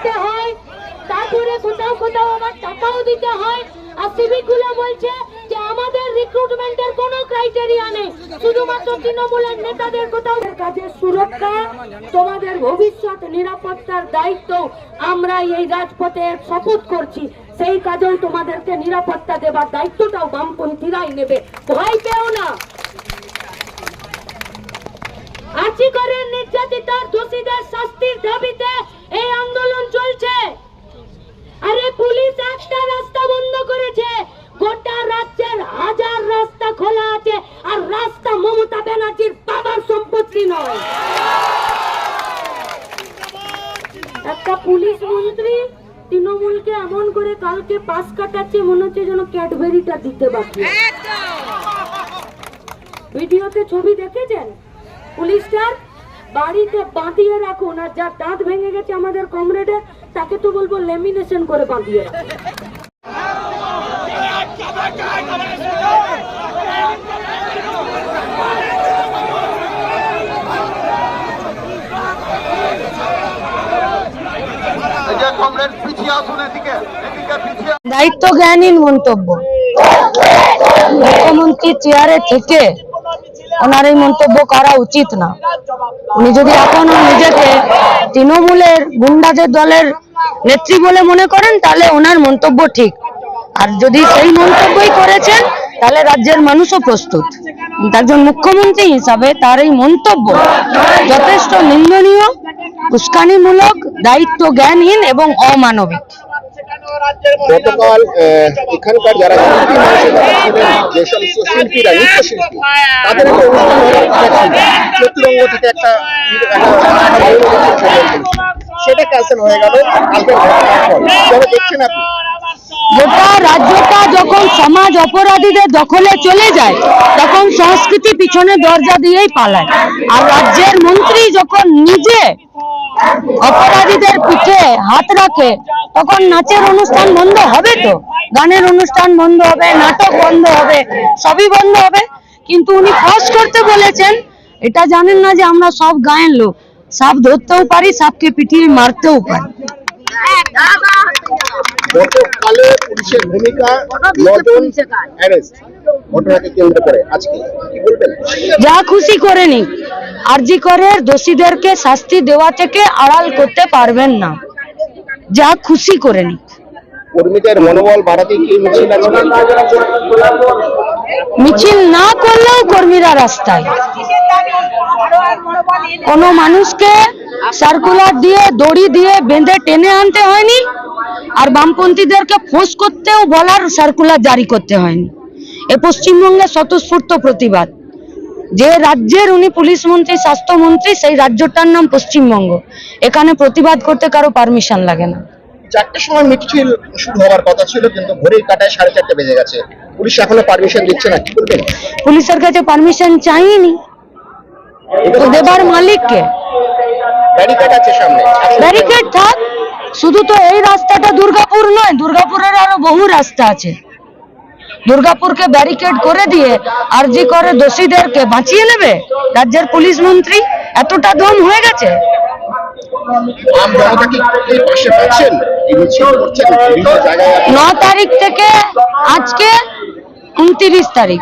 লাগাতে হয়, তারপরে কোথাও কোথাও আবার টাকাও দিতে হয়। আর সিভিকগুলো বলছে যে আমাদের রিক্রুটমেন্টের কোনো ক্রাইটেরিয়া নেই। শুধুমাত্র তৃণমূলের নেতাদের কোথাও। কাজের সুরক্ষা, তোমাদের ভবিষ্যৎ নিরাপত্তার দায়িত্ব আমরা এই রাজপথে শপথ করছি। সেই কাজেও তোমাদেরকে নিরাপত্তা দেবার দায়িত্বটাও বামপন্থীরাই নেবে। ভয় পেও না। আর্চিকরের নির্যাতিতার দোষীদের শাস্তির দাবিতে এই আন্দোলন চলছে আরে পুলিশ একটা রাস্তা বন্ধ করেছে গোটা রাজ্যের হাজার রাস্তা খোলা আছে আর রাস্তা মমতা ব্যানার্জির বাবার সম্পত্তি নয়। একটা পুলিশ মন্ত্রী তৃণমূলকে এমন করে কালকে পাস কাটাচ্ছে, মনে হচ্ছে যেন ক্যাডবেরিটা দিতে বাকি ভিডিওতে ছবি দেখেছেন? পুলিশটার বাড়িতে বাঁধিয়ে রাখুন আর যার দাঁত ভেঙে গেছে আমাদের কমরেডের তাকে তো বলব লেমিনেশন করে বাঁধিয়ে রাখুন দায়িত্ব জ্ঞানহীন মন্তব্য। মুখ্যমন্ত্রী চেয়ারে থেকে ওনার এই মন্তব্য করা উচিত না। উনি যদি এখনও নিজেকে তৃণমূলের গুন্ডাদের দলের নেত্রী বলে মনে করেন, তাহলে ওনার মন্তব্য ঠিক। আর যদি সেই মন্তব্যই করেছেন, তাহলে রাজ্যের মানুষও প্রস্তুত। একজন মুখ্যমন্ত্রী হিসাবে তার এই মন্তব্য যথেষ্ট নিন্দনীয় উস্কানিমূলক দায়িত্ব জ্ঞানহীন এবং অমানবিক। গতকাল এখানকার যারা শিল্পী যে সমস্ত শিল্পীরা নৃত্যশিল্পী তাদের একটা অনুষ্ঠান হওয়ার কথা ছিল চতুরঙ্গ থেকে একটা সেটা ক্যান্সেল হয়ে গেল। কালকে তবে দেখছেন আপনি গোটা রাজ্যটা যখন সমাজ অপরাধীদের দখলে চলে যায় তখন সংস্কৃতি পিছনে দরজা দিয়েই পালায়। আর রাজ্যের মন্ত্রী যখন নিজে অপরাধীদের পিঠে হাত রাখে, তখন নাচের অনুষ্ঠান বন্ধ হবে তো? গানের অনুষ্ঠান বন্ধ হবে, নাটক বন্ধ হবে, সবই বন্ধ হবে। কিন্তু উনি ফস করতে বলেছেন, এটা জানেন না যে আমরা সব গায়ের লোক। সাপ ধরতেও পারি, সাপকে পিটিয়ে মারতেও পারি। গতকালে পুলিশের ভূমিকা নজন অ্যারেস্ট। ঘটনাকে কেন্দ্র করে আজকে কি বলবেন? যা খুশি করে নিক। আরজি করের দোষীদেরকে শাস্তি দেওয়া থেকে আড়াল করতে পারবেন না। যা খুশি করে নিক। কর্মীদের মনোবল বাড়াতে কি মিছিল মিছিল না করলেও কর্মীরা রাস্তায়। কোনো মানুষকে সার্কুলার দিয়ে দড়ি দিয়ে বেঁধে টেনে আনতে হয়নি। আর বামপন্থীদেরকে ফোঁস করতেও বলার সার্কুলার জারি করতে হয়নি। এ পশ্চিমবঙ্গের স্বতঃস্ফূর্ত প্রতিবাদ। যে রাজ্যের উনি পুলিশ মন্ত্রী স্বাস্থ্যমন্ত্রী সেই রাজ্যটার নাম পশ্চিমবঙ্গ। এখানে প্রতিবাদ করতে কারও পারমিশন লাগে না। চারটের সময় মিছিল শুরু হওয়ার কথা ছিল কিন্তু ঘড়ির কাটায় সাড়ে চারটে বেজে গেছে। পুলিশ এখনও পারমিশন দিচ্ছে না কি বলবেন পুলিশের কাছে পারমিশন চাইনি। দেবার মালিককে? ব্যারিকেড আছে সামনে। ব্যারিকেড থাক। শুধু তো এই রাস্তাটা দুর্গাপুর নয় দুর্গাপুরের আরও বহু রাস্তা আছে। দুর্গাপুরকে ব্যারিকেড করে দিয়ে আরজি করে দোষীদেরকে বাঁচিয়ে নেবে? রাজ্যের পুলিশ মন্ত্রী এতটা দম হয়ে গেছে? ন তারিখ থেকে আজকে উনত্রিশ তারিখ।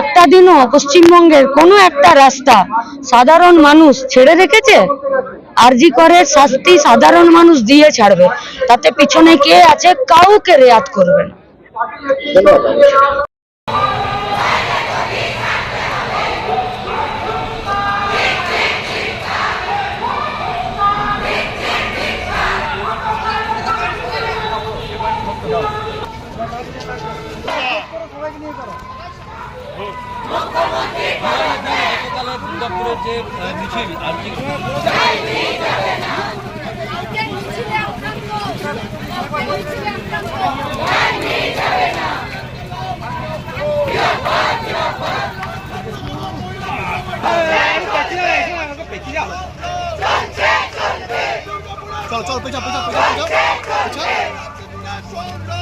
একটা দিনও পশ্চিমবঙ্গের কোনো একটা রাস্তা সাধারণ মানুষ ছেড়ে রেখেছে? আরজি করে, শাস্তি সাধারণ মানুষ দিয়ে ছাড়বে। তাতে পিছনে কে আছে, কাউকে রেয়াত করবে না। ধন্যবাদ পঞ্চায়েত দপ্তরের যে মিছিল আর চল চল পেছা পেছা পেছা পেছা পেছা